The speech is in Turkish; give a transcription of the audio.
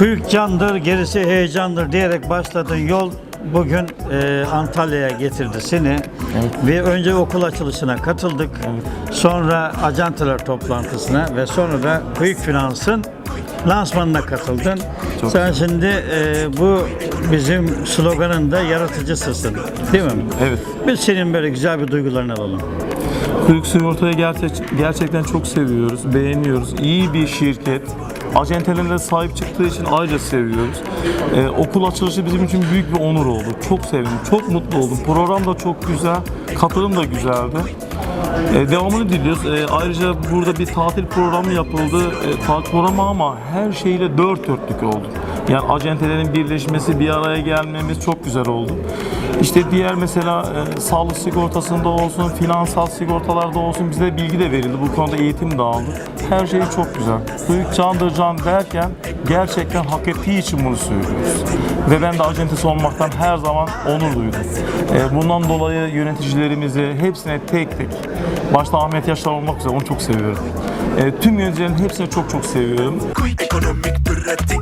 Kuyuk candır, gerisi heyecandır diyerek başladığın yol bugün e, Antalya'ya getirdi seni. Ve önce okul açılışına katıldık. Sonra ajantalar toplantısına ve sonra da Kuyuk Finans'ın lansmanına katıldın. Sen şimdi e, bu bizim sloganın da yaratıcısısın. Değil mi? Evet. Biz senin böyle güzel bir duygularını alalım. Kuyruk Sigorta'yı gerçek, gerçekten çok seviyoruz, beğeniyoruz. İyi bir şirket. Acentelerine sahip çıktığı için ayrıca seviyoruz. Ee, okul açılışı bizim için büyük bir onur oldu. Çok sevindim, çok mutlu oldum. Program da çok güzel, katılım da güzeldi. Ee, devamını diliyoruz. Ee, ayrıca burada bir tatil programı yapıldı. Ee, tatil programı ama her şeyle dört dörtlük oldu. Yani acentelerin birleşmesi, bir araya gelmemiz çok güzel oldu. İşte diğer mesela e, sağlık sigortasında olsun, finansal sigortalarda olsun bize bilgi de verildi. Bu konuda eğitim de aldık. Her şey çok güzel. Büyük candır can derken gerçekten hak ettiği için bunu söylüyoruz. Ve ben de acentesi olmaktan her zaman onur duydum. E, bundan dolayı yöneticilerimizi hepsine tek tek, başta Ahmet Yaşar olmak üzere onu çok seviyorum. E, tüm yöneticilerin hepsini çok çok seviyorum. Ekonomik pratik